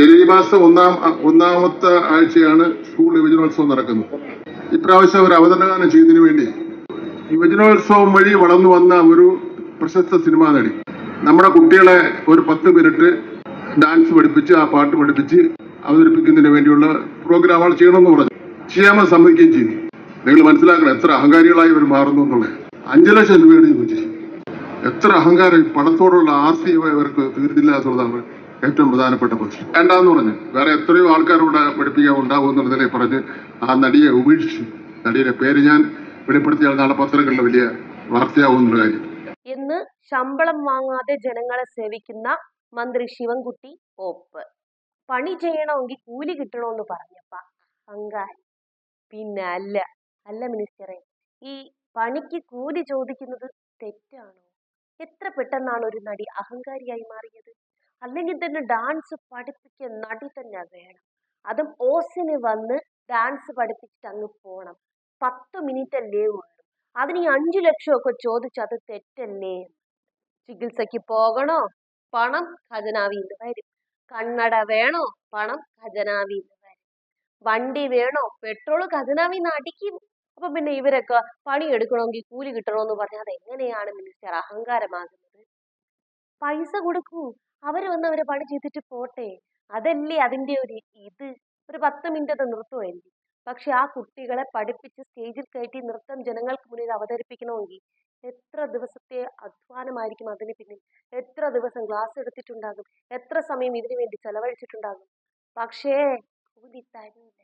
ജനുവരി മാസം ഒന്നാം ഒന്നാമത്തെ ആഴ്ചയാണ് സ്കൂൾ യുവജനോത്സവം നടക്കുന്നത്. ഇപ്രാവശ്യം ഒരു അവതരണഗാനം ചെയ്യുന്നതിന് വേണ്ടി യുവജനോത്സവം വഴി വളർന്നു വന്ന ഒരു പ്രശസ്ത സിനിമാ നടി. നമ്മുടെ കുട്ടികളെ ഒരു പത്ത് മിനിറ്റ് ഡാൻസ് പഠിപ്പിച്ച് ആ പാട്ട് പഠിപ്പിച്ച് അവതരിപ്പിക്കുന്നതിന് വേണ്ടിയുള്ള പ്രോഗ്രാമുകൾ ചെയ്യണമെന്ന് പറഞ്ഞു. ചെയ്യാമെന്ന് സമ്മതിക്കുകയും ചെയ്തു. നിങ്ങൾ മനസ്സിലാക്കണം എത്ര അഹങ്കാരികളായി ഇവർ മാറുന്നു എന്നുള്ളത്. അഞ്ചു ലക്ഷം രൂപയാണ് ചോദിച്ചത്. എത്ര അഹങ്കാരം പണത്തോടുള്ള ആർത്തി ഇവർക്ക് തീർന്നില്ല എന്നുള്ളതാണ് ഏറ്റവും പ്രധാനപ്പെട്ട പ്രശ്നം. വേണ്ടാന്ന് പറഞ്ഞു? വേറെ എത്രയോ ആൾക്കാരോട് പഠിപ്പിക്കാൻ ഉണ്ടാവും എന്നുള്ളതിലെ പറഞ്ഞ് ആ നടിയെ ഉപേക്ഷിച്ചു നടിയുടെ പേര് ഞാൻ വെളിപ്പെടുത്തിയാൽ നാളെ പത്രങ്ങളിൽ വലിയ വാർത്തയാവും കാര്യം. എന്ന് ശമ്പളം വാങ്ങാതെ ജനങ്ങളെ സേവിക്കുന്ന മന്ത്രി ശിവൻകുട്ടി ഓപ്പ് പണി ചെയ്യണമെങ്കിൽ കൂലി കിട്ടണമെന്ന് പറഞ്ഞപ്പ പങ്കാളി പിന്നെ അല്ല അല്ല മിനിസ്റ്ററെ ഈ പണിക്ക് കൂലി ചോദിക്കുന്നത് തെറ്റാണോ? എത്ര പെട്ടെന്നാണ് ഒരു നടി അഹങ്കാരിയായി മാറിയത്? അല്ലെങ്കിൽ തന്നെ ഡാൻസ് പഠിപ്പിക്കാൻ നടി തന്നെ വേണം. അതും ഓസിന് വന്ന് ഡാൻസ് പഠിപ്പിച്ചിട്ട് അങ്ങ് പോകണം പത്ത് മിനിറ്റ് അല്ലേ ഉള്ളൂ. അതിന് അഞ്ചു ലക്ഷം ഒക്കെ ചോദിച്ച് അത് തെറ്റല്ലേ? ചികിത്സയ്ക്ക് പോകണോ? പണം ഖജനാവിൽ നിന്ന് വരും. കണ്ണട വേണോ? പണം ഖജനാവിൽ നിന്ന് വരും. വണ്ടി വേണോ? പെട്രോൾ ഖജനാവിൽ നിന്ന് അടിക്കും. അപ്പൊ പിന്നെ ഇവരൊക്കെ പണിയെടുക്കണമെങ്കിൽ കൂലി കിട്ടണമെന്ന് പറഞ്ഞാൽ അത് എങ്ങനെയാണ് മിനിസ്റ്റർ? അഹങ്കാരമാകുന്നത്. പൈസ കൊടുക്കൂ. അവർ വന്ന് അവരെ പണി ചെയ്തിട്ട് പോട്ടെ. അതല്ലേ അതിന്റെ ഒരു ഇത്. ഒരു പത്ത് മിനിറ്റ് അത് നിർത്തുമായിരിക്കും. പക്ഷെ ആ കുട്ടികളെ പഠിപ്പിച്ച് സ്റ്റേജിൽ കയറ്റി നൃത്തം ജനങ്ങൾക്ക് മുന്നിൽ അവതരിപ്പിക്കണമെങ്കിൽ എത്ര ദിവസത്തെ അധ്വാനമായിരിക്കും അതിന് പിന്നിൽ. എത്ര ദിവസം ക്ലാസ് എടുത്തിട്ടുണ്ടാകും. എത്ര സമയം ഇതിനു വേണ്ടി ചെലവഴിച്ചിട്ടുണ്ടാകും. പക്ഷേ കൂലി തരൂല.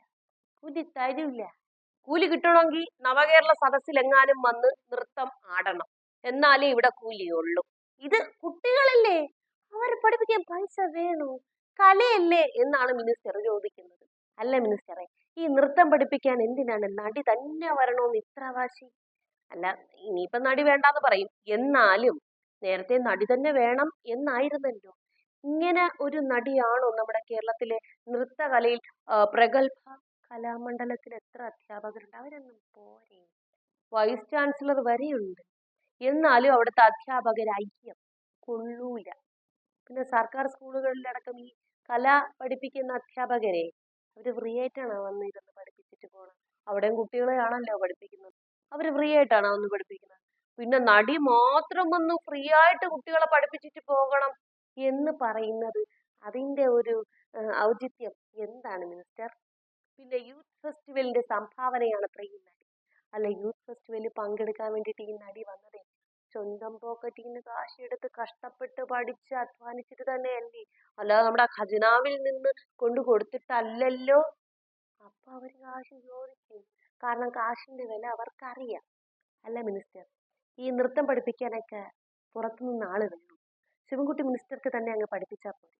കൂലി തരൂല. കൂലി കിട്ടണമെങ്കിൽ നവകേരള സദസ്സിൽ എങ്ങാനും വന്ന് നൃത്തം ആടണം. എന്നാലേ ഇവിടെ കൂലിയുള്ളൂ. ഇത് കുട്ടികളല്ലേ? അവരെ പഠിപ്പിക്കാൻ പൈസ വേണോ? കലയല്ലേ എന്നാണ് മിനിസ്റ്റർ ചോദിക്കുന്നത്. അല്ല മിനിസ്റ്ററെ ഈ നൃത്തം പഠിപ്പിക്കാൻ എന്തിനാണ് നടി തന്നെ വരണമെന്ന് ഇത്ര വാശി? അല്ല ഇനിയിപ്പം നടി വേണ്ടാന്ന് പറയും. എന്നാലും നേരത്തെ നടി തന്നെ വേണം എന്നായിരുന്നല്ലോ. ഇങ്ങനെ ഒരു നടിയാണോ നമ്മുടെ കേരളത്തിലെ നൃത്തകലയിൽ പ്രഗത്ഭ കലാമണ്ഡലത്തിൽ എത്ര അധ്യാപകരുണ്ട്? അവരൊന്നും പോരെ. വൈസ് ചാൻസലർ വരെയുണ്ട്. എന്നാലും അവിടുത്തെ അധ്യാപകർ ഐക്യം കൊള്ളൂല. പിന്നെ സർക്കാർ സ്കൂളുകളിലടക്കം ഈ കല പഠിപ്പിക്കുന്ന അധ്യാപകരെ അവർ ഫ്രീ ആയിട്ടാണ് വന്ന് ഇരുന്ന് പഠിപ്പിച്ചിട്ട് പോകണം അവിടെയും കുട്ടികളെയാണല്ലോ പഠിപ്പിക്കുന്നത്. അവർ ഫ്രീ ആയിട്ടാണ് വന്ന് പഠിപ്പിക്കുന്നത്? പിന്നെ നടി മാത്രം വന്ന് ഫ്രീ ആയിട്ട് കുട്ടികളെ പഠിപ്പിച്ചിട്ട് പോകണം എന്ന് പറയുന്നത് അതിന്റെ ഒരു ഔചിത്യം എന്താണ് മിനിസ്റ്റർ? പിന്നെ യൂത്ത് ഫെസ്റ്റിവലിന്റെ സംഭാവനയാണ് അത്ര ഈ നടി. അല്ല യൂത്ത് ഫെസ്റ്റിവലിൽ പങ്കെടുക്കാൻ വേണ്ടിയിട്ട് ഈ നടി വന്നതേ സ്വന്തം പോക്കറ്റിൽ നിന്ന് കാശെടുത്ത് കഷ്ടപ്പെട്ട് പഠിച്ച് അധ്വാനിച്ചിട്ട് തന്നെയല്ലേ? അല്ലാതെ നമ്മുടെ ഖജനാവിൽ നിന്ന് കൊണ്ട് കൊടുത്തിട്ടല്ലല്ലോ. അപ്പൊ അവർ കാശ് ചോദിക്കും. കാരണം കാശിന്റെ വില അവർക്കറിയാം. അല്ല മിനിസ്റ്റർ? ഈ നൃത്തം പഠിപ്പിക്കാനൊക്കെ പുറത്തുനിന്ന് ആൾ വേണം ശിവൻകുട്ടി മിനിസ്റ്റർക്ക് തന്നെ അങ്ങ് പഠിപ്പിച്ചാൽ പോലും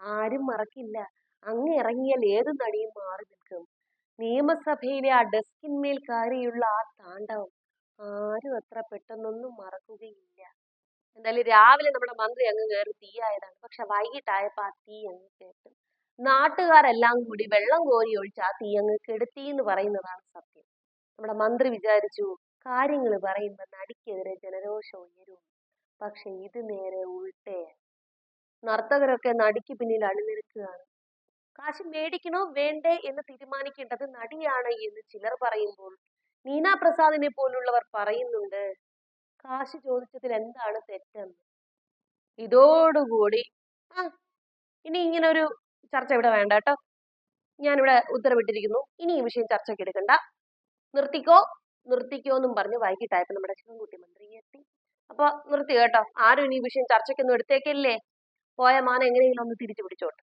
ആരും മറക്കില്ല. അങ്ങ് ഇറങ്ങിയാൽ ഏത് നടിയും മാറി നിൽക്കും. നിയമസഭയിലെ ആ ഡെസ്കിന്മേൽ കയറിയുള്ള ആ താണ്ഡവം ആരും അത്ര പെട്ടെന്നൊന്നും മറക്കുകയില്ല. എന്തായാലും രാവിലെ നമ്മുടെ മന്ത്രി അങ്ങ് കയറി തീയായതാണ് പക്ഷെ വൈകിട്ടായപ്പോ ആ തീ അങ്ങ് കേട്ടു. നാട്ടുകാരെല്ലാം കൂടി വെള്ളം കോരി ഒഴിച്ച് ആ തീ അങ്ങ് കെടുത്തി എന്ന് പറയുന്നതാണ് സത്യം. നമ്മുടെ മന്ത്രി വിചാരിച്ചു കാര്യങ്ങൾ പറയുമ്പോൾ നടിക്കെതിരെ ജനരോഷം ഉയരും. പക്ഷെ ഇത് നേരെ ഉൾട്ടേ നർത്തകരൊക്കെ നടിക്ക് പിന്നിൽ അണിനിരക്കുകയാണ്. കാശ് മേടിക്കണോ? വേണ്ടേ എന്ന് തീരുമാനിക്കേണ്ടത് നടിയാണ് എന്ന് ചിലർ പറയുമ്പോൾ നീന പ്രസാദിനെ പോലുള്ളവർ പറയുന്നുണ്ട് കാശ് ചോദിച്ചതിൽ എന്താണ് തെറ്റെന്ന്? ഇതോടുകൂടി ആ ഇനി ഇങ്ങനെ ഒരു ചർച്ച ഇവിടെ വേണ്ട കേട്ടോ. ഞാനിവിടെ ഉത്തരവിട്ടിരിക്കുന്നു. ഇനി ഈ വിഷയം ചർച്ചയ്ക്ക് എടുക്കണ്ട. നിർത്തിക്കോ? നിർത്തിക്കോ എന്നും പറഞ്ഞ് വൈകിട്ടായപ്പോ നമ്മുടെ ശിവൻകുട്ടി മന്ത്രി എത്തി. അപ്പൊ നിർത്തി കേട്ടോ. ആരും ഇനി ഈ വിഷയം ചർച്ചയ്ക്കൊന്നും എടുത്തേക്കല്ലേ? പോയ മാന എങ്ങനെയെങ്കിലും ഒന്ന് തിരിച്ചു പിടിച്ചോട്ടെ.